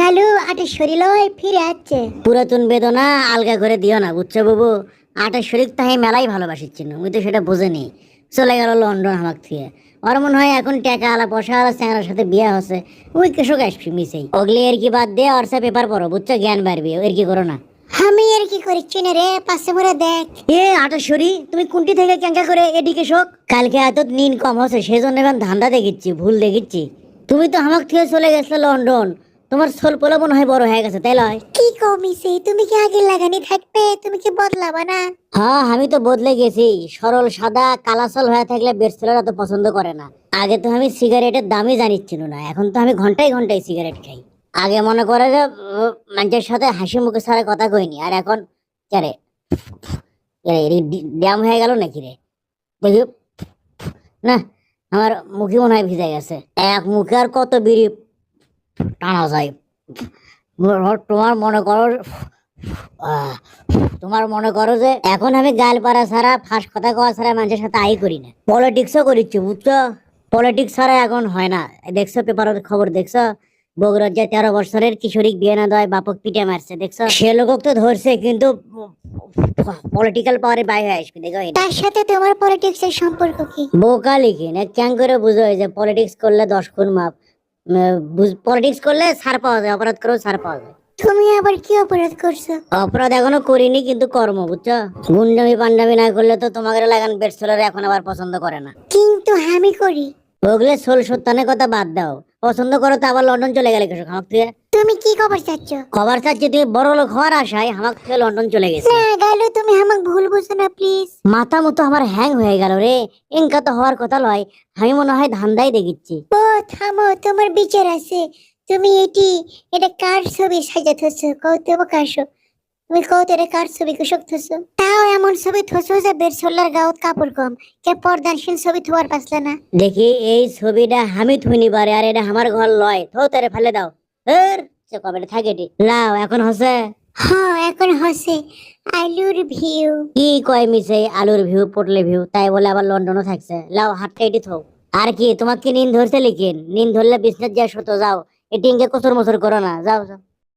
গালু আটে শরীর ফিরে আসছে। পুরাতন বেদনা আলগা করে দিও না বুঝছ বাবু? আটের শরীর তাই মেলাই ভালোবাসিচ্ছিল মুই তো সেটা বুঝেনি। চলে গেল লন্ডন হামাক থেকে ওর মনে হয় এখন টাকা আলা পয়সা আলা চ্যাংরার সাথে বিয়ে হচ্ছে। ওই কেসক আসবি মিসেই। ওগলি এর কি বাদ দিয়ে অর্ষা পেপার পড়ো বুঝছ? জ্ঞান বাড়বি এর কি করো না। আমি আর কি করিচ্ছি না রে? পাশে মোরে দেখ। এ আটাশরি তুমি কোনটি থেকে ক্যাঙ্কা করে এদিকে শোক? কালকে এত নিন কম হচ্ছে সেই জন্য এখন ধান্দা দেখিচ্ছি ভুল দেখিচ্ছি। তুমি তো আমাক থেকে চলে গেছো লন্ডন। তোমার সোল পোলা মনে হয় বড় হয়ে গেছে তাই লয়। কি কমিছে তুমি কি আগে লাগানি থাকবে? তুমি কি বদলাবা না? হ্যাঁ আমি তো বদলে গেছি। সরল সাদা কালাসল হয়ে থাকলে বেডসেলার তো পছন্দ করে না। আগে তো আমি সিগারেটের দামই জানিচ্ছিল না এখন তো আমি ঘন্টায় ঘন্টায় সিগারেট খাই। আগে মনে করে যে মানুষের সাথে হাসি মুখে সারা কথা কইনি আর এখন কে ড্যাম হয়ে গেল নাকি রে? দেখি। না আমার মুখে মনে হয় ভিজে গেছে। এক মুখে আর কত বিড়ি টানা যায়। তোমার মনে করো তোমার মনে করো যে এখন আমি গাল পাড়া ছাড়া ফাঁস কথা কওয়া ছাড়া মানুষের সাথে আই করি না। পলিটিক্সও করিচ্ছি বুঝছ? পলিটিক্স ছাড়া এখন হয় না। দেখছ পেপারের খবর দেখছ? বগুড়ার যে তেরো বছরের কিশোরী বিয়ে না দেয় বাপক পিটে মারছে দেখছ? সে লোক তো ধরছে কিন্তু পলিটিক্যাল পাওয়ারে বাইরে হয়ে আসবে দেখো। তার সাথে তোমার পলিটিক্সের সম্পর্ক কি? বোকা লিখি না ক্যাং করে বুঝো যে পলিটিক্স করলে দশ খুন মাপ? পলিটিক্স করলে ছাড় পাওয়া যায় অপরাধ করেও ছাড় পাওয়া যায়। তুমি আবার কি অপরাধ করছ? অপরাধ এখনও করিনি কিন্তু কর্ম বুঝছ? গুন্ডামি পান্ডামি না করলে তো তোমাকে লাগান বেডসেলার এখন আবার পছন্দ করে না। কিন্তু আমি করি। ওগুলো সোল সত্যানের কথা বাদ দাও। পছন্দ করো তো আবার লন্ডন চলে গেলে কিছু আমাকে থেকে। তুমি কি খবর চাচ্ছ? খবর চাচ্ছি তুমি বড় লোক হওয়ার আশায় আমাকে থেকে লন্ডন চলে গেছে। না গালু তুমি আমাকে ভুল বুঝছ না প্লিজ মাথা মতো আমার হ্যাং হয়ে গেল রে। ইনকা তো হওয়ার কথা লয় আমি মনে হয় ধান্দাই দেখিচ্ছি। ও থামো তোমার বিচার আছে। তুমি এটি এটা কার ছবি সাজা কও তোমার কার তুমি কও তো এটা কার ছবি কুশক থসো তাও এমন ছবি থসো যে বের কাপড় কম। কে পর্দানশীল ছবি থোয়ার পাসলে না। দেখি এই ছবিটা আমি থুইনি পারে আর এটা আমার ঘর লয়। থো তারে ফেলে দাও। এর সে কবে থাকে এটি। লাও এখন হসে হ্যাঁ এখন হসে আলুর ভিউ। কি কয় মিছে আলুর ভিউ পটলের ভিউ তাই বলে আবার লন্ডনও থাকছে। লাও হাতটা এটি থো আর কি, তোমাকে নিন ধরছে লিখিন নিন ধরলে বিজনেস যা শত যাও। এটি ইনকে কচুর মচুর করো না, যাও যাও।